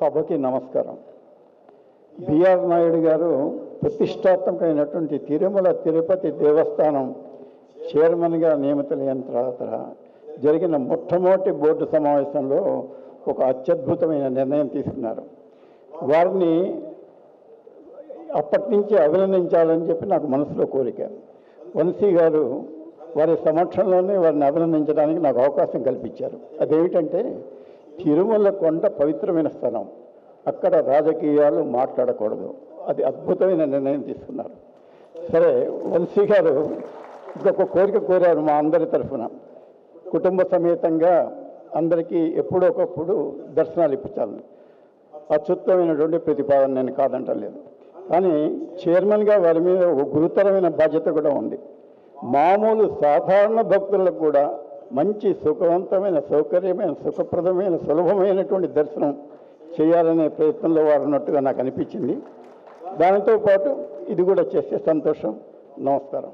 సభకి నమస్కారం. బిఆర్ నాయుడు గారు ప్రతిష్టాత్మకమైనటువంటి తిరుమల తిరుపతి దేవస్థానం చైర్మన్గా నియమితులైన తర్వాత జరిగిన మొట్టమొదటి బోర్డు సమావేశంలో ఒక అత్యద్భుతమైన నిర్ణయం తీసుకున్నారు. వారిని అప్పటి నుంచి అభినందించాలని చెప్పి నాకు మనసులో కోరిక. వంశీ గారు వారి సమక్షంలోనే వారిని అభినందించడానికి నాకు అవకాశం కల్పించారు. అదేమిటంటే తిరుమల కొండ పవిత్రమైన స్థలం. అక్కడ రాజకీయాలు మాట్లాడకూడదు. అది అద్భుతమైన నిర్ణయం తీసుకున్నారు. సరే వంశీ గారు ఇంకొక కోరిక కోరారు మా అందరి తరఫున. కుటుంబ సమేతంగా అందరికీ ఎప్పుడొకప్పుడు దర్శనాలు ఇప్పించాలని అత్యుత్తమైనటువంటి ప్రతిపాదన నేను కాదంటలేదు కానీ చైర్మన్గా వారి మీద ఒక గురుతరమైన బాధ్యత కూడా ఉంది. మామూలు సాధారణ భక్తులకు కూడా మంచి సుఖవంతమైన సౌకర్యమైన సుఖప్రదమైన సులభమైనటువంటి దర్శనం చేయాలనే ప్రయత్నంలో వారు ఉన్నట్టుగా నాకు అనిపించింది. దానితో పాటు ఇది కూడా చేస్తే సంతోషం. నమస్కారం.